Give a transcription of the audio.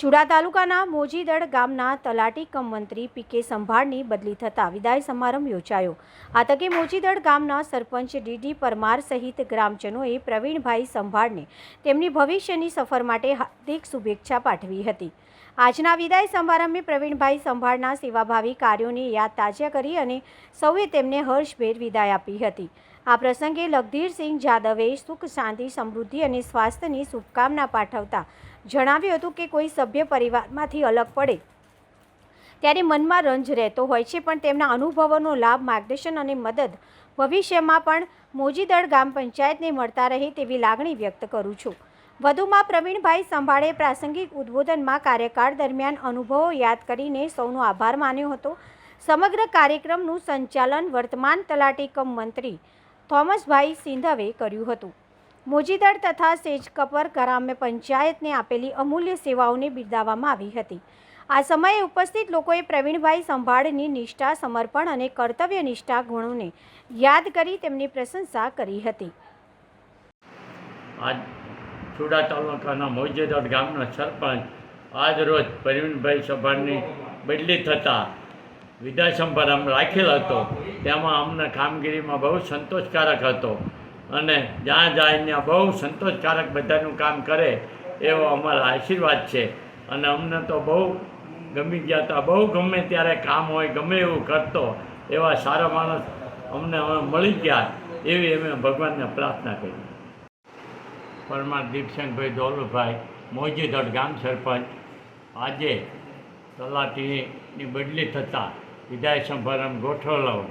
ચુડા તાલુકાના મોજીદડ ગામના તલાટી કમ મંત્રી પીકે સંભાળની બદલી થતાં વિદાય સમારંભ યોજાયો. આ તકે મોજીદડ ગામના સરપંચ ડીડી પરમાર સહિત ગ્રામજનોએ પ્રવીણભાઈ સંભાળને તેમની ભવિષ્યની સફર માટે હાર્દિક શુભેચ્છા પાઠવી હતી. આજના વિદાય સમારંભે પ્રવીણભાઈ સંભાળના સેવાભાવી કાર્યોની યાદ તાજા કરી અને સૌએ તેમને હર્ષભેર વિદાય આપી હતી. આ પ્રસંગે લગધીરસિંહ જાદવે સુખ, શાંતિ, સમૃદ્ધિ અને સ્વાસ્થ્યની શુભકામના પાઠવતા જણાવ્યું હતું કે કોઈ સભ્ય પરિવારમાંથી અલગ પડે ત્યારે મનમાં રંજ રહેતો હોય છે, પણ તેમના અનુભવોનો લાભ, માર્ગદર્શન અને મદદ ભવિષ્યમાં પણ મોજીદળ ગામ પંચાયતને મળતા રહે તેવી લાગણી વ્યક્ત કરું છું. વધુમાં પ્રવીણભાઈ સંભાળે પ્રાસંગિક ઉદ્બોધનમાં કાર્યકાળ દરમિયાન અનુભવો યાદ કરીને સૌનો આભાર માન્યો હતો. સમગ્ર કાર્યક્રમનું સંચાલન વર્તમાન તલાટી કમ મંત્રી થોમસભાઈ સિંધવે કર્યું હતું. મોજીદળ તથા સેજકપર ગ્રામ્ય પંચાયતને આપેલી અમૂલ્ય સેવાઓને બિરદાવવામાં આવી હતી. આ સમયે ઉપસ્થિત લોકોએ પ્રવીણભાઈ સંભાળની નિષ્ઠા, સમર્પણ અને કર્તવ્ય નિષ્ઠા ગુણોને યાદ કરી તેમની પ્રશંસા કરી હતી. આજ ચુડા તાલુકાના મોજેદળ ગામનો સરપંચ આજ રોજ પ્રવીણભાઈ સંભાળની બદલી થતાં વિદાય સમારંભ રાખેલ હતો. તેમાં અમને કામગીરીમાં બહુ સંતોષકારક હતો. અને જ્યાં જાય ત્યાં બહુ સંતોષકારક બધાનું કામ કરે એવો અમારા આશીર્વાદ છે. અને અમને તો બહુ ગમી ગયા હતા. બહુ ગમે ત્યારે કામ હોય, ગમે એવું કરતો, એવા સારા માણસ અમને હવે મળી ગયા એવી અમે ભગવાનને પ્રાર્થના કરી. પરમાર દીપસંગભાઈ દોલુભાઈ મોજીદડ ગામ સરપંચ, આજે તલાટીની બદલી થતાં વિદાય સમારંભ ગોઠવેલો.